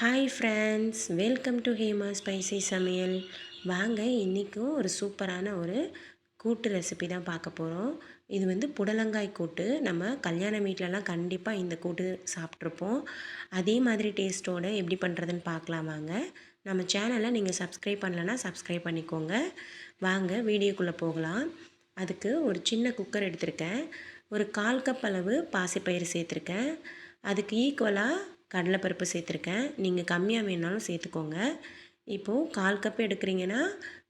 Hi friends welcome to Hema spicy சமையல் வாங்க இன்றைக்கும் ஒரு சூப்பரான ஒரு கூட்டு ரெசிபி தான் பார்க்க போகிறோம் இது வந்து புடலங்காய் கூட்டு. நம்ம கல்யாண வீட்டிலலாம் கண்டிப்பாக இந்த கூட்டு சாப்பிட்ருப்போம் அதே மாதிரி டேஸ்ட்டோடு எப்படி பண்ணுறதுன்னு பார்க்கலாம் வாங்க. நம்ம சேனலை நீங்கள் சப்ஸ்கிரைப் பண்ணலன்னா சப்ஸ்கிரைப் பண்ணிக்கோங்க. வாங்க வீடியோக்குள்ளே போகலாம். அதுக்கு ஒரு சின்ன குக்கர் எடுத்திருக்கேன். ஒரு கால் கப் அளவு பாசிப்பயிறு சேர்த்துருக்கேன். அதுக்கு ஈக்குவலாக கடலைப்பருப்பு சேர்த்துருக்கேன். நீங்கள் கம்மியாக வேணாலும் சேர்த்துக்கோங்க. இப்போது கால் கப் எடுக்கிறீங்கன்னா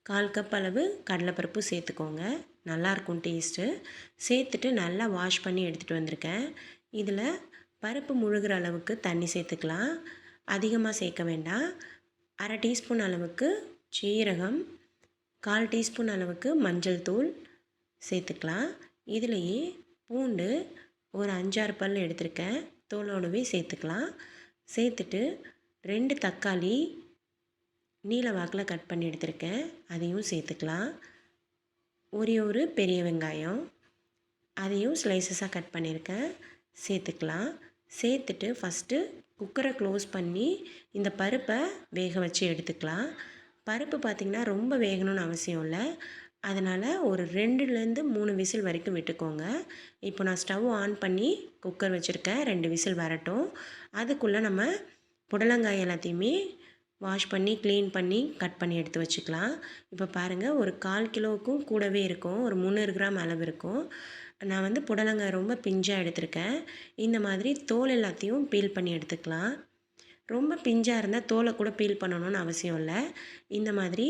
கால் கப் அளவு கடலைப்பருப்பு சேர்த்துக்கோங்க. நல்லாயிருக்கும் டேஸ்ட்டு சேர்த்துட்டு நல்லா வாஷ் பண்ணி எடுத்துகிட்டு வந்திருக்கேன். இதில் பருப்பு முழுகிற அளவுக்கு தண்ணி சேர்த்துக்கலாம். அதிகமாக சேர்க்க வேண்டாம். அரை டீஸ்பூன் அளவுக்கு சீரகம் கால் டீஸ்பூன் அளவுக்கு மஞ்சள் தூள் சேர்த்துக்கலாம். இதுலேயே பூண்டு ஒரு அஞ்சாறு பல் எடுத்திருக்கேன். தோலோடவே சேர்த்துக்கலாம். சேர்த்துட்டு ரெண்டு தக்காளி நீல வாக்கில் கட் பண்ணி எடுத்திருக்கேன். அதையும் சேர்த்துக்கலாம். ஒரே ஒரு பெரிய வெங்காயம். அதையும் ஸ்லைசஸாக கட் பண்ணியிருக்கேன். சேர்த்துக்கலாம். சேர்த்துட்டு ஃபஸ்ட்டு குக்கரை க்ளோஸ் பண்ணி இந்த பருப்பை வேக வச்சு எடுத்துக்கலாம். பருப்பு பார்த்திங்கன்னா ரொம்ப வேகணும்னு அவசியம் இல்லை. அதனால் ஒரு ரெண்டுலேருந்து மூணு விசில் வரைக்கும் விட்டுக்கோங்க. இப்போ நான் ஸ்டவ் ஆன் பண்ணி குக்கர் வச்சுருக்கேன். ரெண்டு விசில் வரட்டும். அதுக்குள்ளே நம்ம புடலங்காய் எல்லாத்தையுமே வாஷ் பண்ணி க்ளீன் பண்ணி கட் பண்ணி எடுத்து வச்சுக்கலாம். இப்போ பாருங்கள் ஒரு கால் கிலோவுக்கும் கூடவே இருக்கும். ஒரு முந்நூறு கிராம் அளவு இருக்கும். நான் வந்து புடலங்காய் ரொம்ப பிஞ்சாக எடுத்திருக்கேன். இந்த மாதிரி தோல் எல்லாத்தையும் பீல் பண்ணி எடுத்துக்கலாம். ரொம்ப பிஞ்சாக இருந்தால் தோலை கூட பீல் பண்ணணும்னு அவசியம் இல்லை. இந்த மாதிரி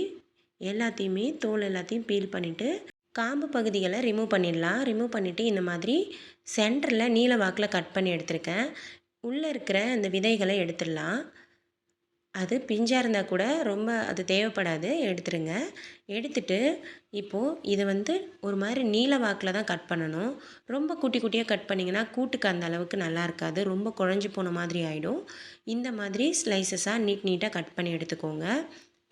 எல்லாத்தையுமே தோல் எல்லாத்தையும் பீல் பண்ணிவிட்டு காம்பு பகுதிகளை ரிமூவ் பண்ணிடலாம். ரிமூவ் பண்ணிவிட்டு இந்த மாதிரி சென்டரில் நீல வாக்கில் கட் பண்ணி எடுத்திருக்கேன். உள்ளே இருக்கிற அந்த விதைகளை எடுத்துடலாம். அது பிஞ்சாக இருந்தால் கூட ரொம்ப அது தேவைப்படாது. எடுத்துருங்க. எடுத்துட்டு இப்போது இதை வந்து ஒரு மாதிரி நீல வாக்கில் தான் கட் பண்ணணும். ரொம்ப குட்டி குட்டியாக கட் பண்ணிங்கன்னா கூட்டுக்கு அந்த அளவுக்கு நல்லா இருக்காது. ரொம்ப குழஞ்சி போன மாதிரி ஆகிடும் இந்த மாதிரி ஸ்லைசஸாக நீட் நீட்டாக கட் பண்ணி எடுத்துக்கோங்க.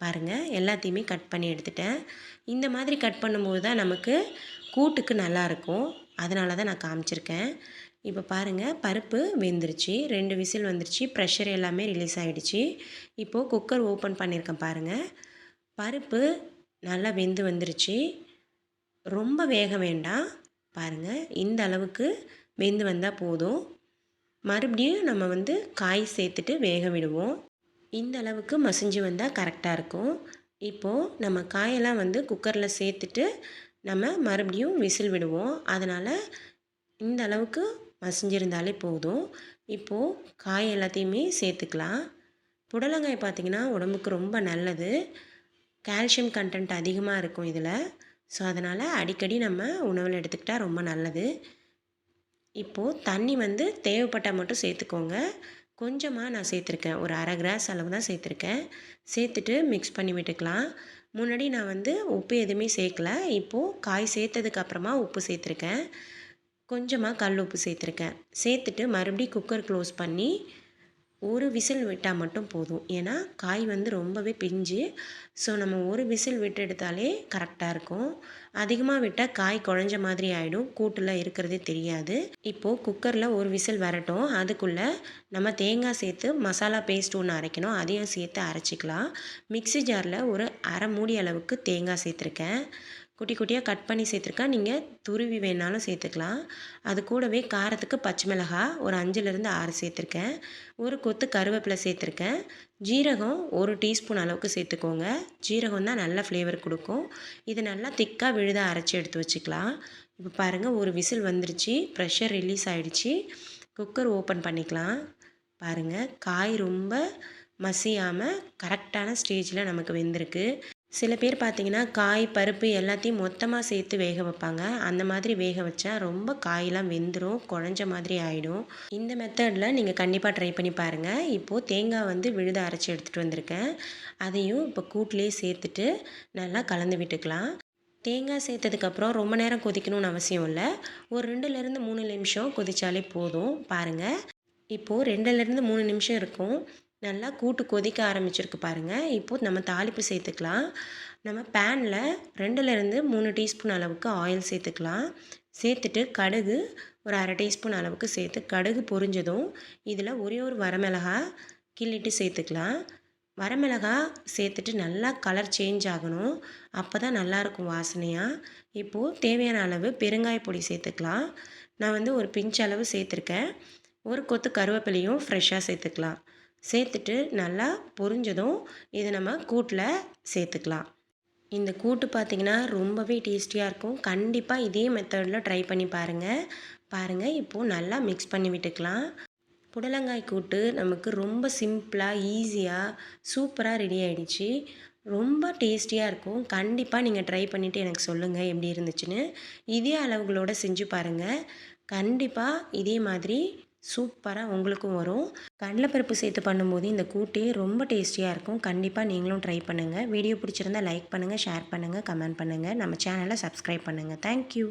பாருங்கள் எல்லாத்தையுமே கட் பண்ணி எடுத்துட்டேன். இந்த மாதிரி கட் பண்ணும்போது தான் நமக்கு கூட்டுக்கு நல்லாயிருக்கும் அதனால தான் நான் காமிச்சிருக்கேன். இப்போ பாருங்கள் பருப்பு வெந்துருச்சு. ரெண்டு விசில் வந்துருச்சு. ப்ரெஷர் எல்லாமே ரிலீஸ் ஆகிடுச்சு இப்போது குக்கர் ஓப்பன் பண்ணியிருக்கேன் பாருங்கள் பருப்பு நல்லா வெந்து வந்துருச்சு. ரொம்ப வேக வேண்டாம். பாருங்கள் இந்த அளவுக்கு வெந்து வந்தால் போதும். மறுபடியும் நம்ம வந்து காய் சேர்த்துட்டு வேக விடுவோம். இந்த அளவுக்கு மசிஞ்சு வந்தால் கரெக்டாக இருக்கும். இப்போது நம்ம காயெல்லாம் வந்து குக்கரில் சேர்த்துட்டு நம்ம மறுபடியும் விசில் விடுவோம். அதனால் இந்த அளவுக்கு மசிஞ்சிருந்தாலே போதும். இப்போது காய் எல்லாத்தையுமே சேர்த்துக்கலாம். புடலங்காய் பார்த்திங்கன்னா உடம்புக்கு ரொம்ப நல்லது. கால்சியம் கண்டென்ட் அதிகமாக இருக்கும் இதில். ஸோ அதனால் அடிக்கடி நம்ம உணவில் எடுத்துக்கிட்டால் ரொம்ப நல்லது. இப்போது தண்ணி வந்து தேவைப்பட்டால் மட்டும் சேர்த்துக்கோங்க. கொஞ்சமாக நான் சேர்த்துருக்கேன். ஒரு அரை கிராஸ் அளவு தான் சேர்த்துருக்கேன். சேர்த்துட்டு மிக்ஸ் பண்ணி விட்டுக்கலாம். முன்னாடி நான் வந்து உப்பு எதுவுமே சேர்க்கல. இப்போது காய் சேர்த்ததுக்கப்புறமா உப்பு சேர்த்துருக்கேன். கொஞ்சமாக கல் உப்பு சேர்த்துருக்கேன். சேர்த்துட்டு மறுபடியும் குக்கர் க்ளோஸ் பண்ணி ஒரு விசில் விட்டால் மட்டும் போதும். ஏன்னா காய் வந்து ரொம்பவே பிஞ்சு. ஸோ நம்ம ஒரு விசில் விட்டு எடுத்தாலே கரெக்டாக இருக்கும். அதிகமாக விட்டால் காய் குழஞ்ச மாதிரி ஆகிடும் கூட்டில் இருக்கிறதே தெரியாது. இப்போது குக்கரில் ஒரு விசில் வரட்டும். அதுக்குள்ளே நம்ம தேங்காய் சேர்த்து மசாலா பேஸ்ட் ஒன்று அரைக்கணும். அதையும் சேர்த்து அரைச்சிக்கலாம். மிக்சி ஜாரில் ஒரு அரை மூடி அளவுக்கு தேங்காய் சேர்த்துருக்கேன். குட்டி குட்டியாக கட் பண்ணி சேர்த்துருக்கேன். நீங்கள் துருவி வேணாலும் சேர்த்துக்கலாம். அது கூடவே காரத்துக்கு பச்சை மிளகாய் ஒரு அஞ்சுலேருந்து ஆறு சேர்த்துருக்கேன். ஒரு கொத்து கருவேப்பிலை சேர்த்துருக்கேன். ஜீரகம் ஒரு டீஸ்பூன் அளவுக்கு சேர்த்துக்கோங்க. ஜீரகம் தான் நல்ல ஃப்ளேவர் கொடுக்கும். இது நல்லா திக்காக விழுதாக அரைச்சி எடுத்து வச்சுக்கலாம். இப்போ பாருங்கள் ஒரு விசில் வந்துருச்சு. ப்ரெஷர் ரிலீஸ் ஆகிடுச்சு குக்கர் ஓப்பன் பண்ணிக்கலாம். பாருங்கள் காய் ரொம்ப மசியாமல் கரெக்டான ஸ்டேஜில் நமக்கு வெந்திருக்கு. சில பேர் பார்த்திங்கன்னா காய் பருப்பு எல்லாத்தையும் மொத்தமாக சேர்த்து வேக வைப்பாங்க. அந்த மாதிரி வேக வச்சா ரொம்ப காயெல்லாம் வெந்துடும் குழஞ்ச மாதிரி ஆகிடும் இந்த மெத்தடில் நீங்கள் கண்டிப்பாக ட்ரை பண்ணி பாருங்கள் இப்போது தேங்காய் வந்து விழுத அரைச்சி எடுத்துகிட்டு வந்திருக்கேன். அதையும் இப்போ கூட்டிலே சேர்த்துட்டு நல்லா கலந்து விட்டுக்கலாம். தேங்காய் சேர்த்ததுக்கப்புறம் ரொம்ப நேரம் கொதிக்கணும்னு அவசியம் இல்லை. ஒரு ரெண்டுலேருந்து மூணு நிமிஷம் கொதித்தாலே போதும். பாருங்கள் இப்போது ரெண்டுலேருந்து மூணு நிமிஷம் இருக்கும். நல்லா கூட்டு கொதிக்க ஆரம்பிச்சிருக்கு பாருங்கள் இப்போது நம்ம தாளிப்பு சேர்த்துக்கலாம். நம்ம பேனில் ரெண்டுலேருந்து மூணு டீஸ்பூன் அளவுக்கு ஆயில் சேர்த்துக்கலாம். சேர்த்துட்டு கடுகு ஒரு அரை டீஸ்பூன் அளவுக்கு சேர்த்து கடுகு பொரிஞ்சதும் இதில் ஒரே ஒரு வரமிளகா கிள்ளிட்டு சேர்த்துக்கலாம். வரமிளகா சேர்த்துட்டு நல்லா கலர் சேஞ்ச் ஆகணும். அப்போ தான் நல்லாயிருக்கும் வாசனையாக இப்போது தேவையான அளவு பெருங்காய பொடி சேர்த்துக்கலாம். நான் வந்து ஒரு பிஞ்ச் அளவு சேர்த்துருக்கேன். ஒரு கொத்து கருவேப்பிலையும் ஃப்ரெஷ்ஷாக சேர்த்துக்கலாம். சேர்த்துட்டு நல்லா பொரிஞ்சதும் இதை நம்ம கூட்டில் சேர்த்துக்கலாம். இந்த கூட்டு பார்த்திங்கன்னா ரொம்பவே டேஸ்டியாக இருக்கும். கண்டிப்பாக இதே மெத்தடில் ட்ரை பண்ணி பாருங்கள் பாருங்கள் இப்போது நல்லா மிக்ஸ் பண்ணி விட்டுக்கலாம். புடலங்காய் கூட்டு நமக்கு ரொம்ப சிம்பிளாக ஈஸியாக சூப்பராக ரெடி ஆகிடுச்சு ரொம்ப டேஸ்டியாக இருக்கும். கண்டிப்பாக நீங்கள் ட்ரை பண்ணிவிட்டு எனக்கு சொல்லுங்கள் எப்படி இருந்துச்சுன்னு. இதே அளவுகளோடு செஞ்சு பாருங்கள் கண்டிப்பாக இதே மாதிரி சூப்பராக உங்களுக்கும் வரும். கடலைப்பருப்பு சேர்த்து பண்ணும்போது இந்த கூட்டே ரொம்ப டேஸ்டியாக இருக்கும். கண்டிப்பாக நீங்களும் ட்ரை பண்ணுங்கள் வீடியோ பிடிச்சிருந்தா லைக் பண்ணுங்கள் ஷேர் பண்ணுங்கள் கமெண்ட் பண்ணுங்கள் நம்ம சேனலை சப்ஸ்கிரைப் பண்ணுங்கள் தேங்க்யூ.